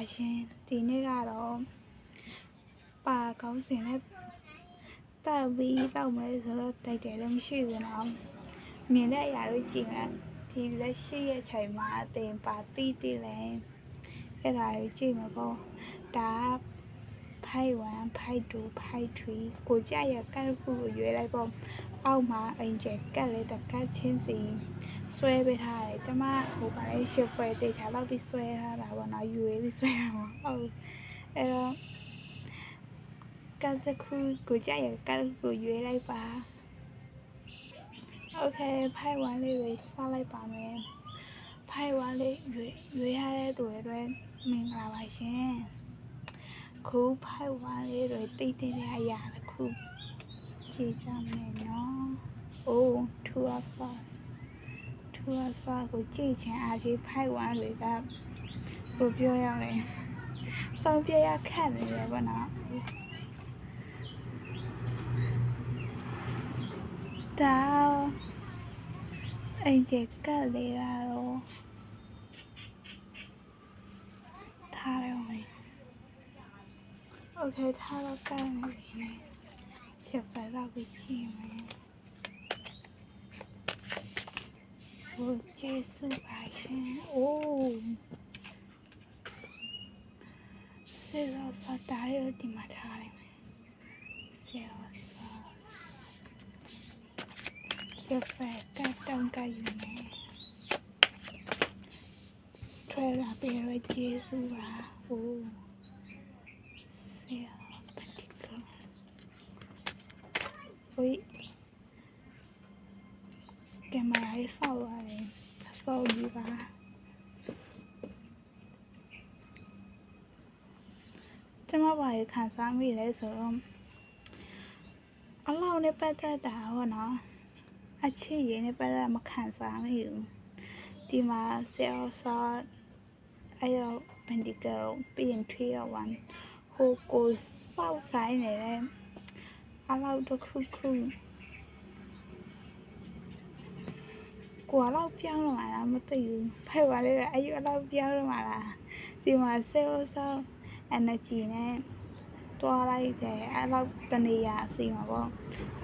ပါရှင်ဒီနေ့ကတော့ပါကောင်းစင်နဲ့တက်ပြီးတော့မယ်ဆိုတော့တိုက်တယ်လည်းမရှိဘူးနော်မြင်တဲ့အရာတွေကြည့်မယ်ဒီလက်ရှိရဲ့ချိန်မှာအတင်ပါတီးတီးလဲအဲ့ဒါတွေကြည့်မှာပေါ့ဒါဖိုက်1ဖိုက်2ဖိုက်3ကိုကြရကတ်ခုကိုရွေးလိုက်ပေါ့အောက်မှာအင်ဂျယ်ကတ်လေးတကတ်ချင်းစီ ဆွဲပေးထားတယ်ကျမဟိုပါလေရှစ်ဖွဲတေချာလောက်ပြီးဆွဲထားတာပေါ့နော်ယူပြီးဆွဲတာပေါ့ဟုတ်အဲ့တော့ကတ်တစ်ခုကိုကြရကတ်ကိုရွေးလိုက်ပါโอเคဖိုက်ဝမ်လေးတွေစလိုက်ပါမယ်ဖိုက်ဝမ်လေးရွေးရွေးရတဲ့သူတွေအတွက်မင်္ဂလာပါရှင်ခုဖိုက်ဝမ်လေးတွေတိတ်တိတ်တဲ့အရာတစ်ခုကြည့်ကြမယ်နော် oh two of sauce သူကစာကိုကြည့်ခြင်းအပြင်ဖိုက်ဝမ်းတွေကကိုပြောရမယ်။စောင်းပြရခက်နေတယ်ပေါ့နော်။ဒါအိမ်ကကလေလာတော့ထားရမယ်။ Okay ထားတော့ကန့်နေပြီ။ချက်ဖက်တော့ကိုကြည့်မယ်။ ဟိုကျေးဇူးပါရှင်။အိုးဆေရောစာတာရဒီမှာထားလိုက်မယ်။ဆေရောစာရဖက်ကတောင်းက စောကြီးပါကျမဘာရခံစားမိလဲဆိုတော့အလောက်နဲ့ပတ်သက်တာဟောနော်အချစ်ရည်နဲ့ပတ်သက်မခံစားမိဘူးဒီမှာဆယ်အောင်စားအဲ့တော့ဘန်ဒီကယ်ပြီးရင်ထွေးရဝမ်ဟိုကိုစောက်ဆိုင်နေတယ်အလောက်တစ်ခုခု ကိုကတော့ပြောင်းတော့မှာလားမသိဘူးဖိုက်ပါလေအဲ့ဒီအလောက်ပြောင်းတော့မှာလားဒီမှာ sales ဆောက် energy နဲ့တွားလိုက်တယ်အဲ့လောက်တနေရာအစီမှာပေါ့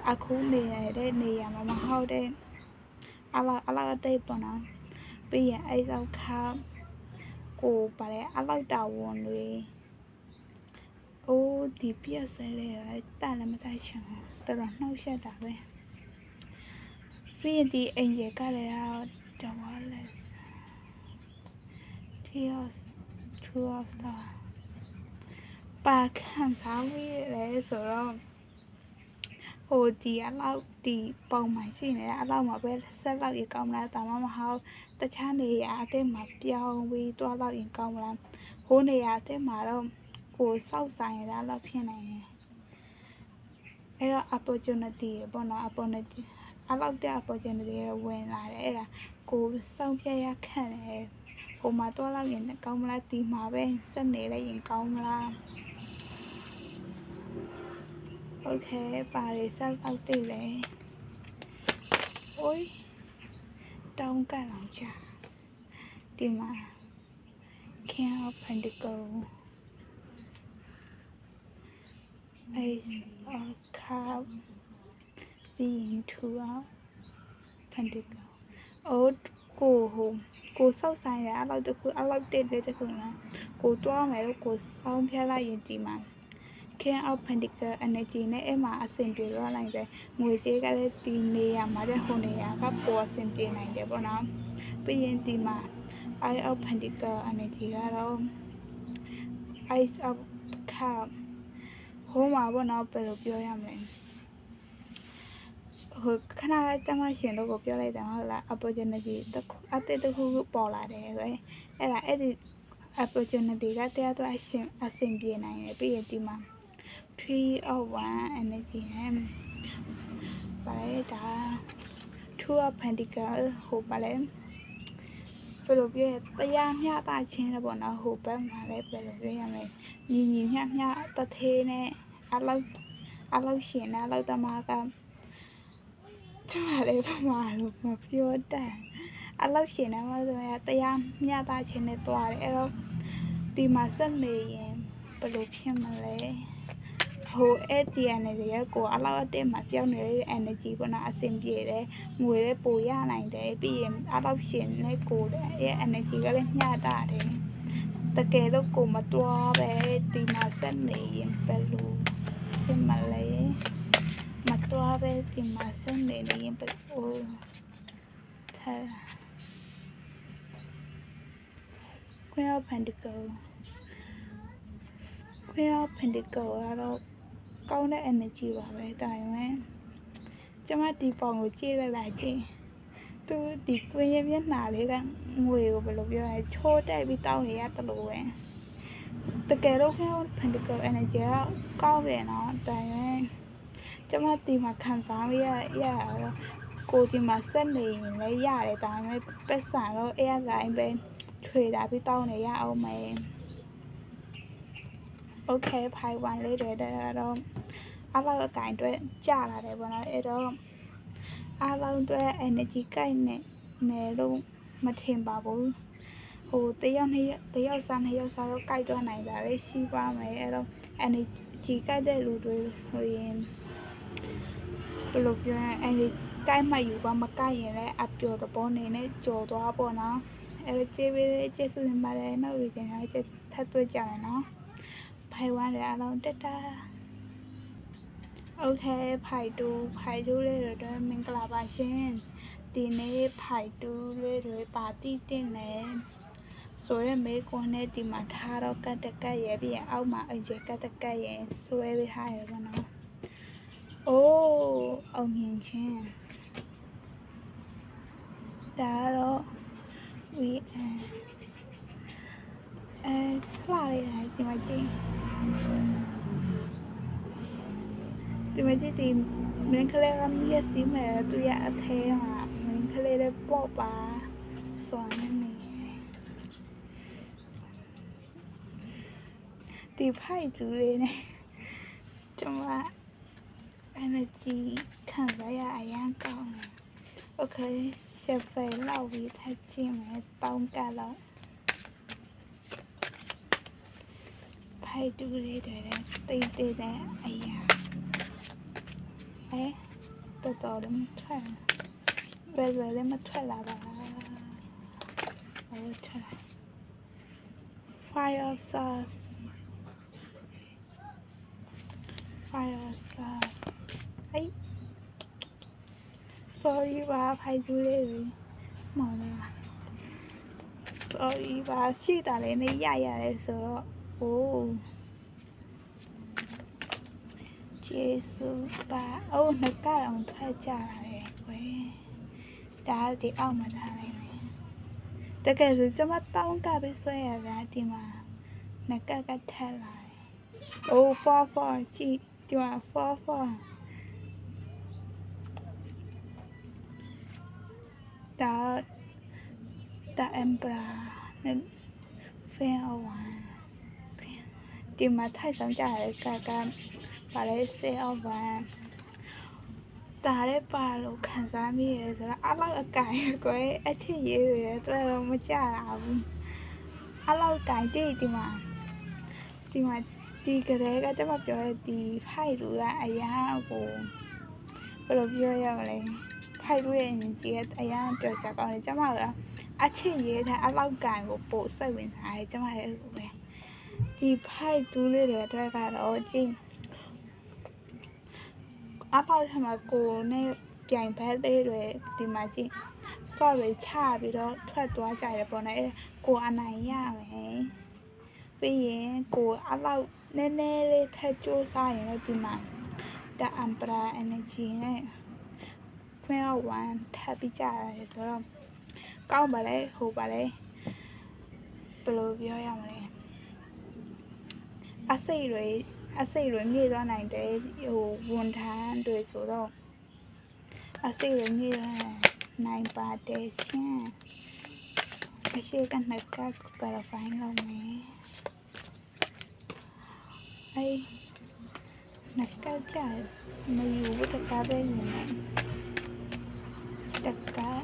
အခုနေရတဲ့နေရာမှာမဟုတ်တဲ့အလောက်အလောက်အတိတ်ပေါ့နော်ပြီးရင်အဲ့ဆောက်ခါကိုပါလေအလောက်တာဝန်တွေအိုးဒီပြက်စဲလေးရတက်လည်းမတက်ချင်ဘူးတော်တော်နှောက်ရှက်တာပဲ ပြီးရင်ဒီအိမ်ရကလည်းတော့ဝါလက်တီယော့ထူအော့စတာပါခံစားမိရဲဆိုတော့ဟိုဒီအလောက်ဒီပုံမှန်ရှိနေတယ်အလောက်မှာပဲဆက်လောက်ရင်ကောင်းမလားဒါမှမဟုတ်တခြားနေရာအသေးမှာပြောင်းပြီးတွားလောက်ရင်ကောင်းမလားဟိုနေရာအသေးမှာတော့ကိုစောက်ဆိုင်ရတာလောက်ဖြစ်နိုင်တယ်အဲ့တော့ opportunity ပေါ့နော် opportunity အလောက်တဲ့ opportunity တွေဝင်လာတယ်အဲ့ဒါကိုစောင့်ပြရခန့်တယ်ဟိုမှာတော့လောက်ရင်ကောင်းမလားဒီမှာပဲဆက်နေလိုက်ရင်ကောင်းမလားโอเคပါရီဆက်လောက်တည်လေအိုးတောင်းကလောင်ချဒီမှာ King of Pentacle Ace of Cups ပြီးရင်ထူအောင်ဖန်တီကောအိုးကိုဟိုကိုဆောက်ဆိုင်ရအဲ့လောက်တခုအဲ့လောက်တက်တဲ့တခုလားကိုတွားမယ်လို့ကိုစောင်းဖြတ်လိုက်ရင်ဒီမှာ King of Pentacle energy နဲ့အဲ့မှာအဆင်ပြေသွားနိုင်တယ်ငွေကြေးကလည်းဒီနေရာမှာတဲ့ဟိုနေရာကပေါ်အဆင်ပြေနိုင်တယ်ပေါ့နော်ပြီးရင်ဒီမှာ Eye of Pentacle energy ကတော့ Ice of Cup ဟိုမှာပေါ့နော်ဘယ်လိုပြောရမလဲ ဟိုခဏတမရှင်တို့ကိုပြောလိုက်တယ်ဟုတ်လား opportunity တစ်ခုအသစ်တစ်ခုခုပေါ်လာတယ်ပဲအဲ့ဒါအဲ့ဒီ opportunity ကတရားတော့အရှင်အဆင်ပြေနိုင်တယ်ပြီးရင်ဒီမှာ3 of 1 energy နဲ့ပါလေဒါ2 of pentacle ဟိုပါလေဘယ်လိုပြောရတရားမျှတခြင်းလည်းပေါ့နော်ဟိုဘက်မှာလည်းဘယ်လိုပြောရမလဲညီညီမျှမျှတသေးနဲ့အလောက်အလောက်ရှင်နဲ့အလောက်တမက ကျမလည်းပမာလို့မပြောတတ်အလောက်ရှင်နေမှာဆိုရင်တရားမျှတခြင်းနဲ့တွားတယ်အဲ့တော့ဒီမှာဆက်နေရင်ဘယ်လိုဖြစ်မလဲဟိုအဲ့ဒီ energy ကကိုအလောက်အတက်မှာပြောင်းနေတဲ့ energy ပေါ့နော်အဆင်ပြေတယ်ငွေလည်းပိုရနိုင်တယ်ပြီးရင်အလောက်ရှင်နဲ့ကိုတဲ့အဲ့ energy ကလည်းမျှတာတယ်တကယ်လို့ကိုမတွားပဲဒီမှာဆက်နေရင်ဘယ်လိုဖြစ်မလဲ မတွားပဲဒီမှာဆက်နေရင်ဘယ်လိုထား Queen of Pentacles Queen of Pentacles ကတော့ကောင်းတဲ့ energy ပါပဲဒါပေမဲ့ကျမဒီပုံကိုကြည့်ရလာချင်းသူဒီ Queen ရဲ့မျက်နှာလေးကငွေကိုဘယ်လိုပြောရလဲချိုးတက်ပြီးတောင်းနေရတယ်လို့ပဲတကယ်တော့ Queen of Pentacles energy ကကောင်းတယ်နော်ဒါပေမဲ့ ကျမဒီမှာခံစားရရတော့ကိုဒီမှာဆက်နေရင်လည်းရတယ်ဒါပေမဲ့ပတ်စံတော့အဲ့ရတိုင်းပဲထွေတာပြီးတောင်းနေရအောင်မယ် Okay ဖိုင်1လေးတွေတော့အလောက်အကင်အတွက်ကြာလာတယ်ပေါ့နော်အဲ့တော့အလောက်အတွက် energy ကိုက်နဲ့မယ်လို့မထင်ပါဘူးဟိုတယောက်နှစ်ယောက်တယောက်စားနှစ်ယောက်စားတော့ကိုက်တော့နိုင်တာလေရှိပါမယ်အဲ့တော့ energy ကိုက်တဲ့လူတွေဆိုရင် ဘယ်လိုပြောရလဲ energy ကိုက်မှယူပါမကိုက်ရင်လည်းအပျော်သဘောနေနဲ့ကြော်သွားပေါ့နော် အဲ့တော့ကျေးပေးတဲ့ကျေးဇူးတင်ပါတယ်နောက်วีတင်ထားချက်ထပ်တွေ့ကြမယ်နော်ဖိုင်ဝမ်းလည်းအလုံးတက်တာโอเคဖိုင်တူဖိုင်တူလေးတွေတော့မင်္ဂလာပါရှင်ဒီနေ့ဖိုင်တူလေးတွေပါတီတင်နေဆိုရဲမေကွန်နဲ့ဒီမှာထားတော့ကတ်တကတ်ရဲ့ပြီးရင်အောက်မှာအကျကတ်တကတ်ရဲ့ဆွဲပေးထားရပါတော့ အိုးအောင်မြင်ချင်းဒါတော့ we အဲအဲလှလိုက်တာဒီမှာကြည့်ဒီမှာကြည့်ဒီမင်းကလေးကမြည့်စီမဲ့သူရအထဲမှာမင်းကလေးလည်းပေါ့ပါစွမ်းနေဒီဖိုက်သူလေးနဲ့ကျွန်မ energy ခံစားရအရင်ကောင်းတယ် okay ရှက်ဖိလောက်ပြီးထပ်ကြည့်မယ်တောင်းကလောက်ဖိုက်တူလေးတွေတိတ်တိတ်တဲ့အရာအဲတော်တော်လည်းမထွက်ဘယ်လိုလဲမထွက်လာပါဟိုထွက် fire sauce fire sauce ဟို sorry ပါဖိုက်ကျူးလေးတွေမောင်လေးပါ sorry ပါရှိတာလည်းနေရရတယ်ဆိုတော့โอ้ကျေးဇူးပါအိုးနှစ်ကအောင်ထွက်ကြလာတယ်ကွယ်ဒါဒီအောက်မှာထားလိုက်မယ်တကယ်ဆိုကျွန်မတောင်းကပဲဆွဲရတာဒီမှာနှစ်ကကထက်လာတယ်အိုး4 4ကြည့်ဒီမှာ4 4 ဒါဒါ emperor နဲ့ဖေးအဝါဒီမှာထိုက်ဆောင်ကြရကကပါလဲဆေးအဝါဒါလည်းပါလို့ခံစားမိရဲဆိုတော့အလောက်အကင်ကွယ်အချစ်ရေးတွေတော့တော့မကြတာဘူးအလောက်ကင်ကြည့်ဒီမှာဒီမှာဒီကလေးကကျွန်မပြောတဲ့ဒီဖိုက်လူကအရာကိုဘယ်လိုပြောရမလဲ ဖိုက်လူရဲ့အရင်ကြီးကအရာပြောချကောင်းတယ်ကျွန်မကအချစ်ရေးတဲ့အလောက်ကင်ကိုပို့စိတ်ဝင်စားတယ်ကျွန်မရဲ့လိုပဲဒီဖိုက်တူးလေးတွေအတွက်ကတော့ကြည့်အပေါက်ထမှာကိုနဲ့ပြိုင်ဖက်လေးတွေဒီမှာကြည့်ဆော့တွေချပြီးတော့ထွက်သွားကြရပေါ့နော်အဲကိုအနိုင်ရမယ်ပြီးရင်ကိုအလောက်နည်းနည်းလေးထက်ကြိုးစားရင်တော့ဒီမှာ the umbra energy နဲ့ 21ထပ်ပြီးကြရတယ်ဆိုတော့ကောင်းပါလေဟိုပါလေဘယ်လိုပြောရမလဲအစိတ်တွေအစိတ်တွေမြည့်သွားနိုင်တယ်ဟိုဝန်ထမ်းတွေဆိုတော့အစိတ်တွေမြည့်နိုင်ပါတယ်ရှင်အရှိကနှစ်ကကရဖိုင်းလုံးမယ်အေးနှစ်ကကြမယူဘူးတကားပဲယူနေတ ကား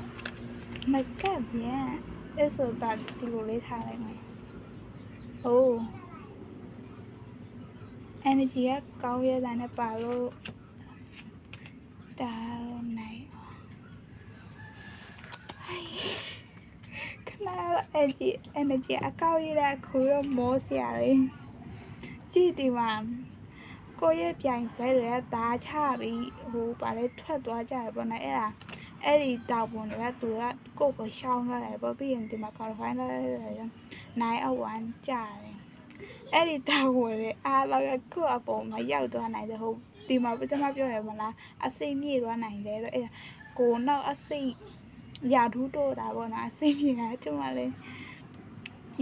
နှစ်ကပြန်အဲ့ဆိုတာဒီလိုလေးထားလိုက်မယ်အိုး energy ကကောင်းရတာနဲ့ပါလို့ဒါတော့နိုင်အောင်ဟိုင်ခဏတော့ energy energy အကောင်းရတာခုတော့မောစရာလေကြည့်ဒီမှာကိုယ့်ရဲ့ပြိုင်ဘဲတွေကဒါချပြီးဟိုပါလေထွက်သွားကြရပေါ့နော်အဲ့ဒါ အဲ့ဒီတောက်ပုံတွေကသူကကိုယ့်ကိုရှောင်းထားတယ်ပေါ့ပြီးရင်ဒီမှာ qualify လာတယ်နိုင်အောက်1ကြာတယ်အဲ့ဒီတာဝန်လေအားလောက်ကခုအပေါ်မှာရောက်သွားနိုင်တယ်ဟုတ်ဒီမှာပထမပြောရမလားအစိတ်မြေသွားနိုင်တယ်တော့အဲ့ဒါကိုနောက်အစိတ်ရာထူးတိုးတာပေါ့နော်အစိတ်မြေကကျမလေး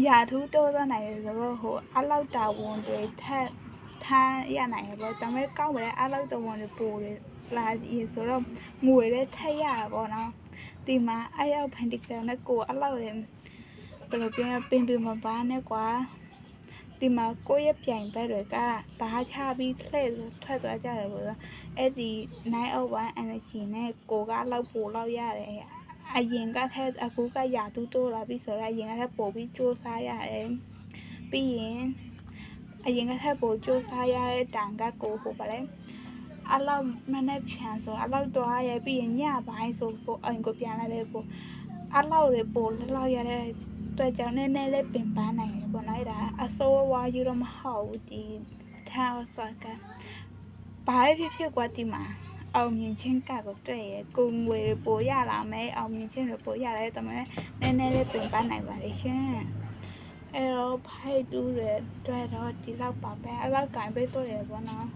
ရာထူးတိုးသွားနိုင်တယ်ဆိုတော့ဟိုအလောက်တာဝန်တွေထက်ထမ်းရနိုင်ရပေါ့ဒါပေမဲ့ကောက်ပဲအလောက်တာဝန်တွေပိုတယ် လာရင်ဆိုတော့ငွေလည်းထက်ရတာပေါ့နော်ဒီမှာအရောက်ဖန်တီကနဲ့ကိုအလောက်လည်းဘယ်လိုပြောပင်ပင်မပါနဲ့ကွာဒီမှာကိုယ့်ရဲ့ပြိုင်ဘက်တွေကဓာတ်ချပြီးလှည့်ထွက်သွားကြတယ်ပေါ့နော်အဲ့ဒီ901 energy နဲ့ကိုကလောက်ပိုလောက်ရတယ်အရင်ကထက်အခုကရာတူးတိုးလာပြီဆိုတော့အရင်ကထက်ပိုပြီးစူးစမ်းရတယ်ပြီးရင်အရင်ကထက်ပိုစူးစမ်းရတဲ့တန်ကကိုဟိုပါလေ အလောက်မနဲ့ဖြန်ဆိုအလောက်တော့ရပြီးရင်ညပိုင်းဆိုပိုအိမ်ကိုပြန်လာတယ်ပိုအလောက်တွေပိုလောက်ရတဲ့အတွက်ကြောင့်နည်းနည်းလေးပင်ပန်းနိုင်တယ်ပေါ့နော်အဲ့ဒါအစိုးဝါယူတော့မဟုတ်ဘူးဒီထားဆော့ကဘာဖြစ်ဖြစ်ကွာဒီမှာအောင်မြင်ခြင်းကကိုတွေ့ရကိုငွေပိုရလာမယ်အောင်မြင်ခြင်းတွေပိုရတယ်ဒါပေမဲ့နည်းနည်းလေးပင်ပန်းနိုင်ပါလေရှင်အဲ့တော့ဖိုက်တူးတွေတွေ့တော့ဒီလောက်ပါပဲအဲ့လောက်ကင်ပေးတော့ရပေါ့နော်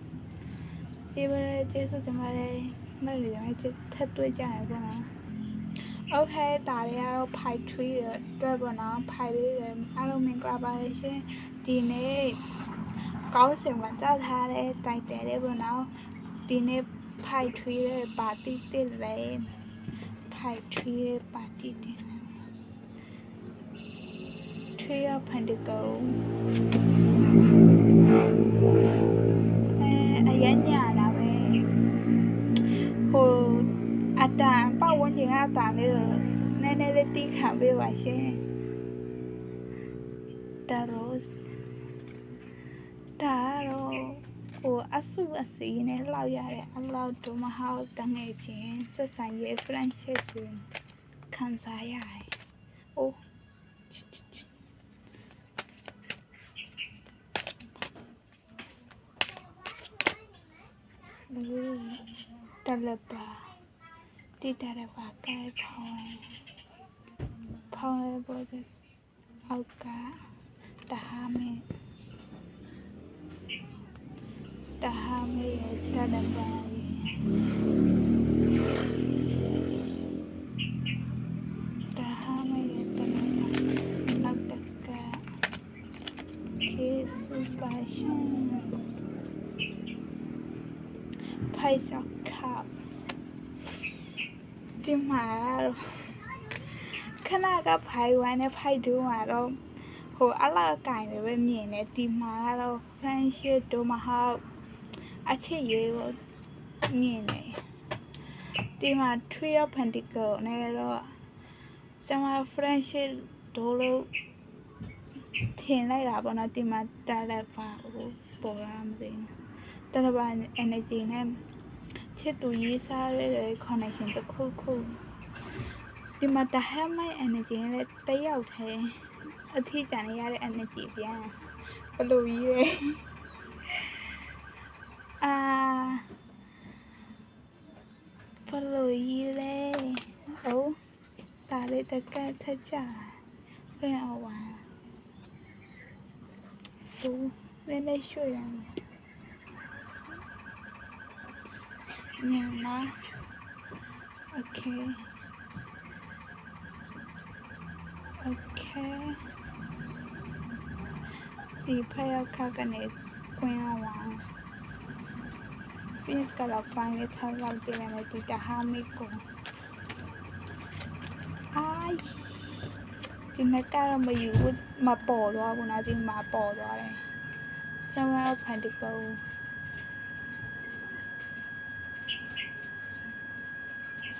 ကျေးဇူးပါတယ်ကျေးဇူးတင်ပါတယ်နောက်နေတယ်ချက်ထပ်တွေ့ကြရပါမယ် Okay ဒါတွေကတော့ pie tree တွေအတွက်ပေါ့နော် pie လေးတွေအားလုံးမင်္ဂလာပါရှင်ဒီနေ့ကောင်းစင်မှာကြားထားတဲ့တိုင်တယ်လေးပေါ့နော်ဒီနေ့ pie tree ရဲ့ပါတီတစ်လေး pie tree ရဲ့ပါတီတစ်လေး tree of pentacle ကျင်ကအတန်လေးကိုနည်းနည်းလေးတီးခံပေးပါရှင်ဒါရောဒါရောဟိုအဆုအစီနဲ့လောက်ရတဲ့အလောက်ဒမဟောက်တငယ်ချင်းဆက်ဆံရေး friendship ကိုခံစားရတယ်။အိုးလူတလပါတိတရပါ ကဲဖောင်းဖောင်းရပေါ်တဲ့အောက်ကတဟာမေတဟာမေတလ ဒီမှာတော့ခဏကဖိုင်ဝမ်နဲ့ဖိုက်ဒူးမှာတော့ဟိုအလားကင်တွေပဲမြင်တယ်ဒီမှာကတော့ friendship တို့မဟုတ်အချစ်ရေးကိုမြင်တယ်ဒီမှာ three of pentacle နဲ့တော့ကျွန်မ friendship တို့လို့ထင်လိုက်တာပေါ့နော်ဒီမှာတာလက်ပါဟိုပေါ်လာမသိဘူးတာလက်ပါ energy နဲ့ ချစ်သူရေးစားရတဲ့ connection တစ်ခုခုဒီမှာတဟမိုင် energy နဲ့တယောက်ထဲအထီးကျန်ရတဲ့ energy ပြန်ဘယ်လိုကြီးလဲအာဘယ်လိုကြီးလဲဟုတ်ဒါလေးတကက်ထက်ကြပြန်အောင်ပါသူလည်းလည်းရွှေ့ရမယ် ညနာ okay okay ဒီဖယောက်ခါကနေခွင်းအောင်ပါပြီးကလာဖိုင်းလေးထားလောက်ကြည့်ရမယ်ဒီတဟာမီကိုအိုင်ဒီနေ့ကတော့မယူမပေါ်သွားဘူးနော်ဒီမှာပေါ်သွားတယ် Seven of Pentacles Seven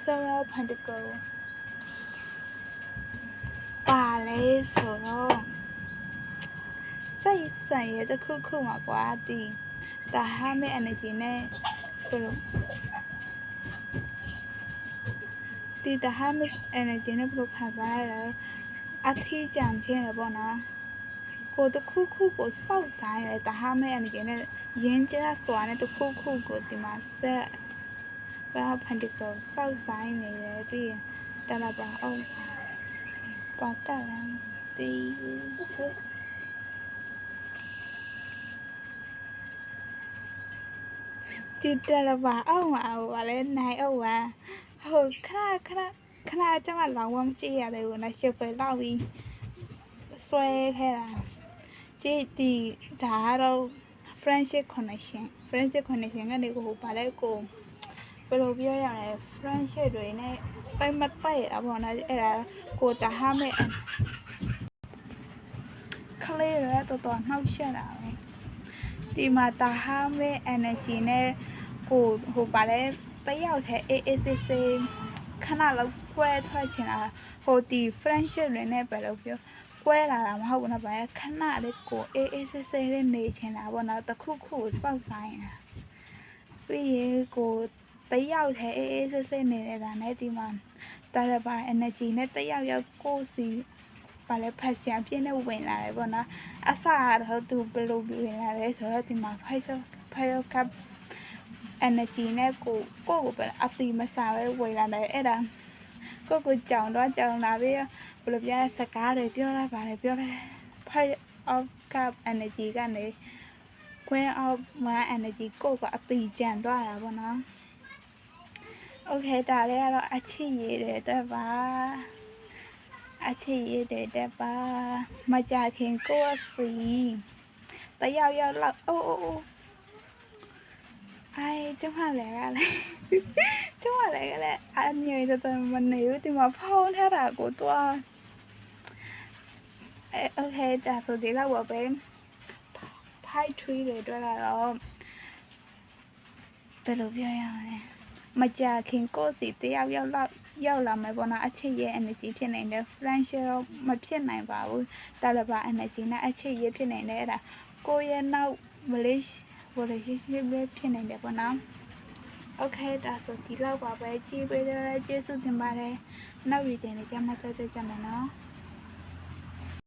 of Pentacles ပါလဲဆိုတော့စိတ်ဆန်ရဲတစ်ခုခုမှာကွာဒီဒါဟာမဲ့ energy နဲ့ဘယ်လိုဒီဒါဟာမဲ့ energy နဲ့ဘယ်လိုခံစားရလဲအထီးကြံခြင်းရပေါ့နော်ကိုတစ်ခုခုကိုစောက်ဆိုင်ရဲဒါဟာမဲ့ energy နဲ့ရင်းကျစွာနဲ့တစ်ခုခုကိုဒီမှာဆက် ဘာဖန်တီတော့စောက်ဆိုင်နေတယ်ပြီးရင်တလာပါအောင်ပါတာလမ်းတီးဒီတယ်လပါအောင်မအောင်ပါလဲနိုင်အောင်ပါဟုတ်ခဏခဏခဏကျမလောင်ဝမကြည့်ရတယ်ဘူးနော်ရှစ်ဖယ်လောက်ပြီးဆွဲခဲ့တာကြည့်ဒီဒါကတော့ friendship connection friendship connection ကနေကိုပါလဲကို ဘယ်လိုပြောရလဲ friendship တွေနဲ့ပိုင်မတိုက်ရပါတော့အဲ့ဒါကိုတဟားမဲ့ကလေးရတော့တော်နှောက်ရှက်တာပဲဒီမှာတာဟာမဲ့ energy နဲ့ကိုဟိုပါလဲတယောက်တည်းအေးအေးဆေးဆေးခဏလောက်ကွဲထွက်ချင်တာဟိုဒီ friendship တွေနဲ့ပဲလို့ပြောကွဲလာတာမဟုတ်ဘူးနော်ဗျာခဏလေးကိုအေးအေးဆေးဆေးလေးနေချင်တာပေါ့နော်တခုခုကိုစောက်ဆိုင်တာပြီးရင်ကို တယောက်တည်းအေးအေးဆေးဆေးနေတာနဲ့ဒီမှာတာရပါ energy နဲ့တယောက်ယောက်ကိုစီပါလဲဖက်ရှင်အပြည့်နဲ့ဝင်လာတယ်ပေါ့နော်အစတော့သူဘယ်လိုပြင်လာလဲဆိုတော့ဒီမှာ Fire Fire Cup energy နဲ့ကိုကိုကိုပဲအပီမစားပဲဝေလာတယ်အဲ့ဒါကိုကိုကြောင်တော့ကြောင်လာပြီးဘယ်လိုပြစကားတွေပြောလာပါလေပြောလဲ Fire of Cup energy ကနေ Queen of My energy ကိုကအပီကြံသွားတာပေါ့နော် Okay ဒါလေးကတော့အချစ်ရည်တယ်တဲ့ပါ အချစ်ရည်တဲ့တဲ့ပါမကြခင်ကိုယ်စီတယောက်ယောက်လောက်အိုးအိုးအိုးအိုင်ကျမလည်းကလည်းကျမလည်းကလည်းအညိုတော်တော်မနေဘူးဒီမှာဖောင်းထားတာကိုတော့အဲโอเคဒါဆိုဒီလောက်ပါပဲ pie tree တွေတွေ့လာတော့ဘယ်လိုပြောရမလဲ မကြခင်ကိုယ်စီတယောက်ယောက်လောက်ရောက်လာမယ်ပေါ့နော်အချစ်ရဲ့ energy ဖြစ်နေတယ် friendship တော့မဖြစ်နိုင်ပါဘူးတာလပါ energy နဲ့အချစ်ရဲ့ဖြစ်နေတယ်အဲ့ဒါကိုယ့်ရဲ့နောက် relationship ပဲဖြစ်နေတယ်ပေါ့နော် okay ဒါဆိုဒီလောက်ပါပဲကြည့်ပေးကြတဲ့ကျေးဇူးတင်ပါတယ်နောက် reading လေးကြမှာဆက်ကြကြမယ်နော်